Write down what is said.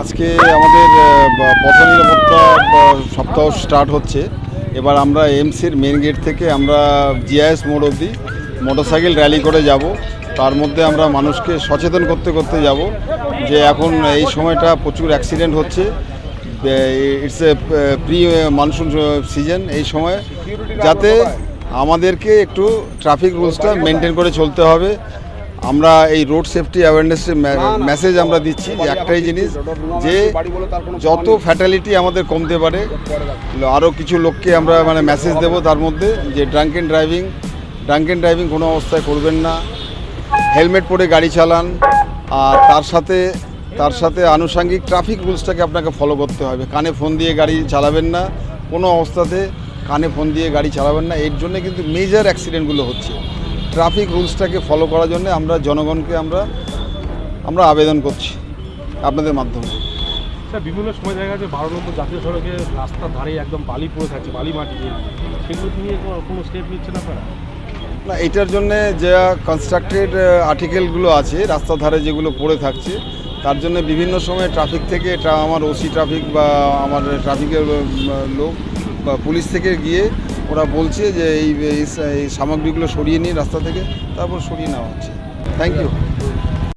আজকে আমাদের পথ নিরাপত্তা সপ্তাহ স্টার্ট হচ্ছে। এবার আমরা এমসির মেন গেট থেকে আমরা জিআইএস মোড় অবধি মোটরসাইকেল র্যালি করে যাব। তার মধ্যে আমরা মানুষকে সচেতন করতে করতে যাব যে এখন এই সময়টা প্রচুর অ্যাক্সিডেন্ট হচ্ছে। It's a pre monsoon season এই সময়। যাতে আমাদেরকে একটু ট্রাফিক রুলসটা মেনটেন করে চলতে হবে। আমরা এই রোড সেফটি অ্যাওয়ারনেসের মেসেজ আমরা দিচ্ছি যে একটাই জিনিস যে যত ফ্যাটালিটি আমাদের কমতে পারে আরও কিছু লোককে আমরা মানে মেসেজ দেব তার মধ্যে যে drunken driving drunk drunken driving কোনো অবস্থায় করবেন না। হেলমেট পরে গাড়ি চালান আর তার সাথে তার সাথে আনুষঙ্গিক ট্রাফিক রুলসটাকে আপনাকে ফলো করতে হবে। কানে ফোন দিয়ে গাড়ি চালাবেন না কোনো অবস্থাতে কানে ফোন দিয়ে গাড়ি চালাবেন না। এর জন্য কিন্তু মেজর অ্যাক্সিডেন্টগুলো হচ্ছে। ট্রাফিক রুলসটাকে ফলো করার জন্য আমরা জনগণকে আমরা আমরা আবেদন করছি আপনাদের মাধ্যমে। স্যার বিভিন্ন সময় দেখা যাচ্ছে বারো নম্বর জাতীয় সড়কে রাস্তার ধারে একদম বালি পড়ে থাকছে বালি মাটি সেগুলো নিয়ে কোনো- স্টেপ নিচ্ছেন আপনারা? না এটার জন্য যে কনস্ট্রাক্টেড আর্টিকেলগুলো আছে রাস্তার ধারে যেগুলো পড়ে থাকছে তার জন্য বিভিন্ন সময় ট্রাফিক থেকে এটা আমার ওসি ট্রাফিক বা আমার ট্রাফিকের লোক বা পুলিশ থেকে গিয়ে ওরা বলছে যে এই সামগ্রীগুলো সরিয়ে নিয়ে রাস্তা থেকে তারপর সরিয়ে নেওয়া হচ্ছে। Thank you